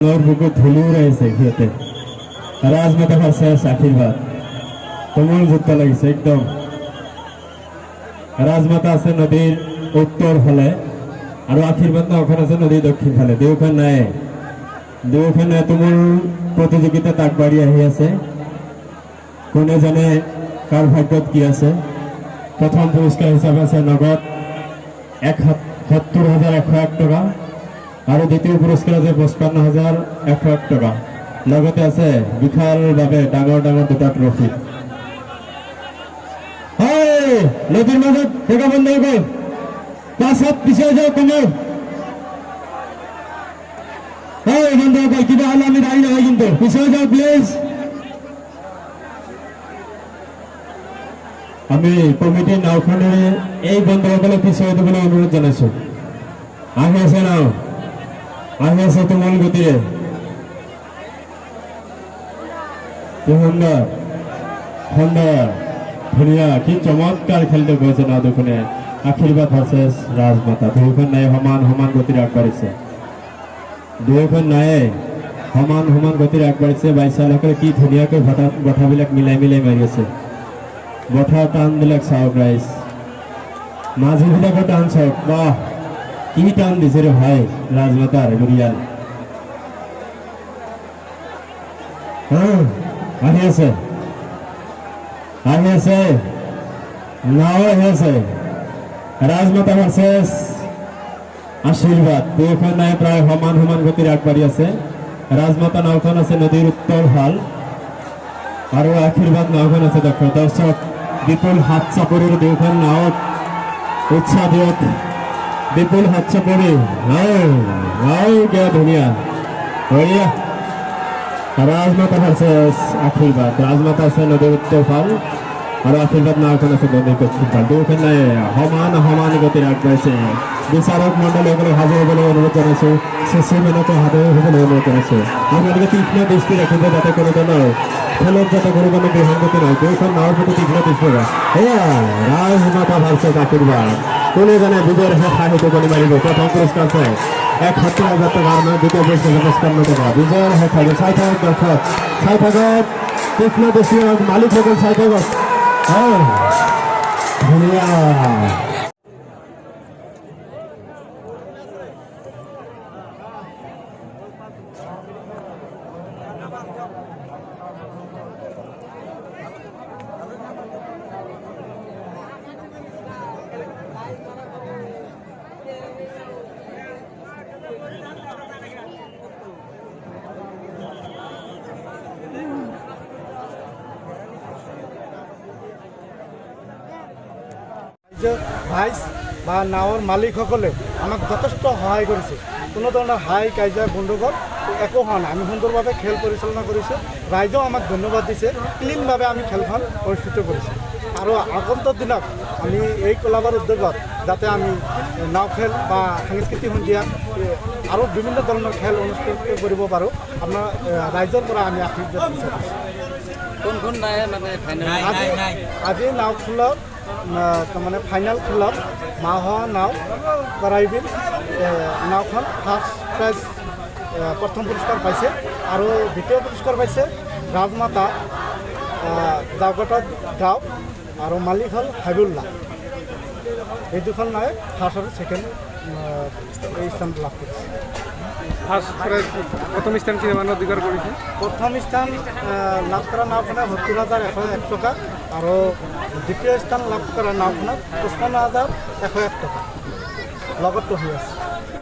ওর বুকে ধুলিও রয়েছে খেতে রাজমাতা ভার্সেস আশীর্বাদ। তুমুল যুদ্ধ লাগিছে, একদম। রাজমাতা আছে নদীর উত্তর ফালে আৰু আশীৰ্বাদ নাওখন আছে নদীৰ দক্ষিণ ফালে দুয়োখন দুয়োখনে তুমুল প্ৰতিযোগিতাত আগবাঢ়ি আহি আছে। কোনে জানে কাৰ ভাগ্যত কি আছে। প্ৰথম পুৰস্কাৰ হিচাপে আছে নগদ এক সাত- সত্তৰ হাজাৰ এশ এক টকা। আৰু দ্বিতীয় পুৰস্কাৰ আছে, পঁচপন্ন হাজাৰ এশ এক টকা। লগতে আছে বিশালভাৱে ডাঙৰ ডাঙৰ দুটা ট্ৰফি নদীৰ মাজত জেগা বন্ধ হৈ গ'ল পাছত পিছুৱাই যাওক কমেও হয় বন্ধুসকল কিবা হ'লে আমি দায়ী নহয় কিন্তু। পিছুৱাই যাওক প্লিজ আমি কমিটিৰ নাওখনেৰে এই বন্ধুসকলক পিছুৱাই দিবলৈ অনুৰোধ জনাইছো। আহি আছে নাও। আহি আছে গতিৰে কি সুন্দৰ সুন্দৰ ধুনীয়া, কি চমৎকাৰ খেলটো গৈছে নাও দুখনে। আশীৰ্বাদ ভাৰ্চেছ ৰাজমাতা দুয়োখন নাই সমান সমান গতিৰে আগবাঢ়িছে দুয়োখন নায়ে সমান সমান গতিৰে আগবাঢ়িছে বাইচালকে কি ধুনীয়াকৈ ভটা বঠাবিলাক মিলাই মিলাই মাৰি আছে। বঠাৰ টানবিলাক চাওক ৰাইজ মাজুবিলাকৰ টান চাওক বাহ! দিছে ৰে ভাই ৰাজমাতাৰ লুৰিয়াল হ্যাঁ, আহি আছে। আহি আছে। নাও আহি আছে। ৰাজমাতা ভাৰ্চেছ আশীৰ্বাদ দুয়োখন নাই প্ৰায় সমান সমান গতিৰে আগবাঢ়ি আছে। ৰাজমাতা নাওখন আছে নদীৰ উত্তৰ ভালো আৰু আশীৰ্বাদ নাওখন আছে দৰ্শক বিপুল হাত চাপৰিৰ দুয়োখন নাৱত উৎসাহ দিয়ক। বিপুল হাত চাপৰি আও আও কিয় ধুনীয়া। বঢ়িয়া ৰাজমাতা ভাৰ্চেছ আশীৰ্বাদ ৰাজমাতা আছে নদীৰ উত্তৰ ভালো আৰু আশীৰ্বাদ নাওখন আছে ভালো দুয়োখন নাই। সমান সমান গতিৰে আগবাঢ়িছে বিচাৰক মণ্ডলীসকলক সাজু হ'বলৈ অনুৰোধ জনাইছোঁ চেচি মেনকো সাজু হ'বলৈ অনুৰোধ জনাইছোঁ। আপোনালোকে তীক্ষ্ণ দৃষ্টি ৰাখিব যাতে কোনো ধৰণৰ খেলত যাতে কোনো ধৰণৰ বিসংগতি নহয় দুয়োখন নাৱৰ প্ৰতি তীক্ষ্ণ দৃষ্টি ৰাখ এয়া ৰাজমাতা ভাৰ্চেছ আশীৰ্বাদ কোনে জানে বিজয়ৰ শেষ হাঁহিটো গণি মাৰিব প্ৰথম পুৰস্কাৰ আছে এক সত্তৰ হাজাৰ টকা আৰু দ্বিতীয় পুৰস্কাৰ আছে পঁচপন্ন টকা চাই থাকক দৰ্শক চাই থাকক তীক্ষ্ণ দৃষ্টি হওক মালিকসকল চাই থাকক হয়, ধুনীয়া। যে ভাইচ বা নাৱৰ মালিকসকলে আমাক যথেষ্ট সহায় কৰিছে। কোনো ধৰণৰ হাই কাজিয়া গণ্ডগোল একো হোৱা নাই। আমি সুন্দৰভাৱে খেল পৰিচালনা কৰিছোঁ। ৰাইজেও আমাক ধন্যবাদ দিছে। ক্লিনভাৱে আমি খেলখন অনুষ্ঠিত কৰিছোঁ। আৰু আগন্তুক দিনত আমি এই ক্লাবৰ উদ্যোগত যাতে আমি নাও খেল বা সাংস্কৃতিক সন্ধিয়া আৰু বিভিন্ন ধৰণৰ খেল অনুষ্ঠিত কৰিব পাৰোঁ। আপোনাৰ ৰাইজৰ পৰা আমি আশীৰ্বাদ বিচাৰিছোঁ। কোন কোন নাই মানে আজি আজি নাও খেলত তাৰমানে ফাইনেল খেলত মাহোৱা নাও কৰাইবিল নাওখন ফাৰ্ষ্ট প্ৰাইজ প্ৰথম পুৰস্কাৰ পাইছে। আৰু দ্বিতীয় পুৰস্কাৰ পাইছে ৰাজমাতা জাগতত গাঁও আৰু মালিক হ'ল হাবিউল্লাহ এই দুখন নাৱে ফাৰ্ষ্ট আৰু ছেকেণ্ড এই স্থান লাভ কৰিছে। ফাৰ্ষ্ট প্ৰাইজ প্ৰথম স্থান কিমান অধিকাৰ কৰিছে প্ৰথম স্থান আহ, লাভ কৰা নাওখনে সত্তৰ হাজাৰ এশ এক টকা। আৰু দ্বিতীয় স্থান লাভ কৰা নাওখনত পঁচপন্ন হাজাৰ এশ এক টকা। লগত হৈ আছে।